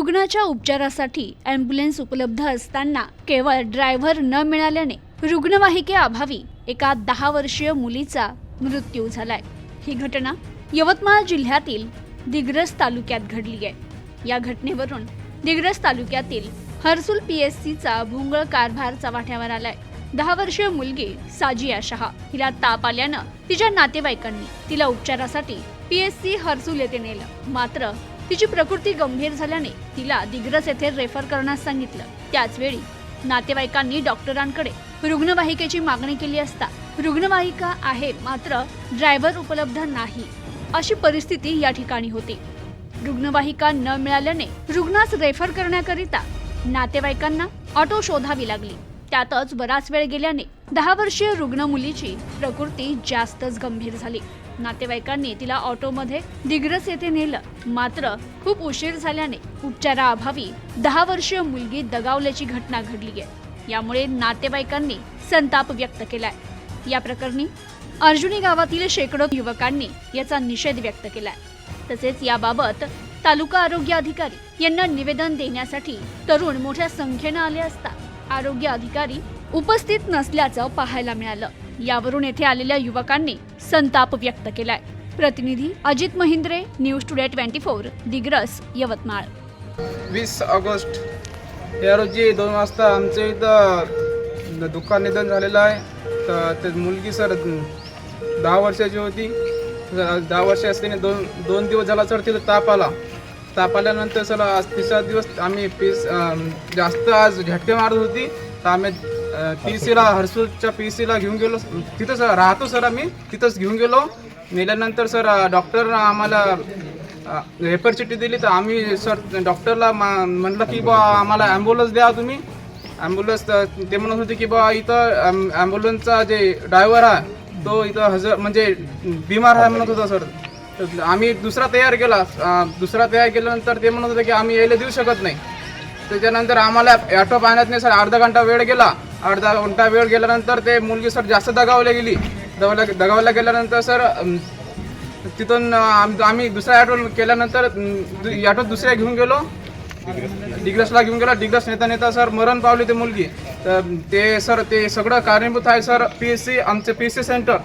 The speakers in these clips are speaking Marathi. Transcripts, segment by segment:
रुग्णाच्या उपचारासाठी अँब्युलन्स उपलब्ध असताना केवळ ड्रायव्हर न मिळाल्याने रुग्णवाहिकेअभावी एका दहा वर्षीय मुलीचा मृत्यू झालाय. ही घटना यवतमाळ जिल्ह्यातील दिग्रस तालुक्यात घडली आहे. या घटनेवरून दिग्रस तालुक्यातील हर्सुल पी एस सीचा भोंगळ कारभार चव्हाट्यावर आलाय. दहा वर्षीय मुलगी साजिया शहा हिला ताप आल्यानं तिच्या नातेवाईकांनी तिला उपचारासाठी पी एस सी हर्सुल येथे नेलं. मात्र तिची प्रकृती गंभीर झाल्याने तिला दिग्रस येथे रेफर करण्यास सांगितलं. त्याचवेळी नातेवाईकांनी डॉक्टरांकडे रुग्णवाहिकेची मागणी केली असता रुग्णवाहिका आहे मात्र ड्रायव्हर उपलब्ध नाही अशी परिस्थिती या ठिकाणी होती. रुग्णवाहिका न मिळाल्याने रुग्णास रेफर करण्याकरिता नातेवाईकांना ऑटो शोधावी लागली. त्यातच बराच वेळ गेल्याने दहा वर्षीय रुग्ण मुलीची प्रकृती जास्तच गंभीर झाली. नातेवाईकांनी तिला ऑटोमध्ये दिग्रस येथे नेलं. मात्र खूप उशीर झाल्याने उपचाराअभावी दहा वर्षीय मुलगी दगावल्याची घटना घडली आहे. यामुळे नातेवाईकांनी संताप व्यक्त केलाय. या प्रकरणी अर्जुनी गावातील शेकडो युवकांनी याचा निषेध व्यक्त केलाय. तसेच याबाबत तालुका आरोग्य अधिकारी यांना निवेदन देण्यासाठी तरुण मोठ्या संख्येनं आले असता आरोग्य अधिकारी उपस्थित नसल्याचं पाहायला मिळालं. यावरून येथे आलेल्या युवकांनी संताप व्यक्त केलाय. प्रतिनिधी Ajit Mahindre News Today twenty four Digras Yavatmal. वीस ऑगस्ट या रोजी दोन वाजता आमच्या इथं दुःखात निधन झालेलं आहे. तर ते मुलगी सर दहा वर्षाची होती. दहा वर्ष असल्याने दोन दोन दिवस झाला सर तिला ताप आला. ताप आल्यानंतर सर आज तिसरा दिवस आम्ही पीस जास्त आज झटके मारत होती. तर आम्ही पी सीला हर्सूलच्या पी सीला घेऊन गेलो. तिथंच राहतो सर आम्ही तिथंच घेऊन गेलो. नेल्यानंतर सर डॉक्टर आम्हाला रेफर चिठ्ठी दिली. तर आम्ही सर डॉक्टरला मा- म्हणलं की बा आम्हाला ॲम्ब्युलन्स द्या तुम्ही. ॲम्ब्युलन्स ते म्हणत होते की बा इथं ॲम्ब्युलन्सचा जे ड्रायव्हर आहे तो इथं हजर म्हणजे बिमार आहे म्हणत होता सर. आम्ही दुसरा तयार केला. अं, दुसरा तयार केल्यानंतर ते म्हणत होते की आम्ही यायला देऊ शकत नाही. त्याच्यानंतर आम्हाला ॲटो पाहण्यात नाही सर अर्धा घंटा वेळ गेला. अर्धा घंटा वेळ गेल्यानंतर ते मुलगी सर जास्त दगावल्या गेली. दगावल्या दगावल्या गेल्यानंतर सर अं, तिथून आम- आम्ही दुसरा ॲटो केल्यानंतर ऑटो दुसऱ्या घेऊन गेलो. डिग्रसला घेऊन गेला. डिग्रस नेता नेता सर मरण पावली ते मुलगी. तर ते सर ते सगळं कारणीभूत आहे सर. पी एस सी आमचं पी एस सी सेंटर.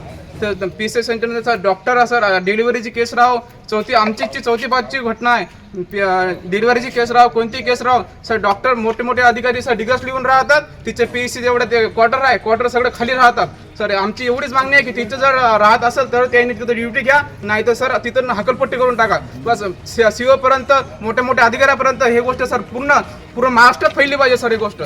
तर पी सी सेंटरमध्ये डॉक्टर सर डिलिव्हरीची केस राहो चौथी आमचीची चौथी पाचची घटना आहे डिलिव्हरीची केस राहो कोणती केस राहो सर डॉक्टर मोठे मोठे अधिकारी सर डिगस लिहून राहतात तिचे पी सी जेवढे ते क्वार्टर आहे क्वार्टर सगळं खाली राहतात. सर आमची एवढीच मागणी आहे की तिथं जर राहत असेल तर त्यांनी तिथं ड्युटी घ्या नाही तर सर तिथं हकलपट्टी करून टाका. बस सीओ पर्यंत मोठ्या मोठ्या अधिकाऱ्यापर्यंत हे गोष्ट सर पूर्ण पूर्ण महाराष्ट्रात फैली पाहिजे सर ही गोष्ट.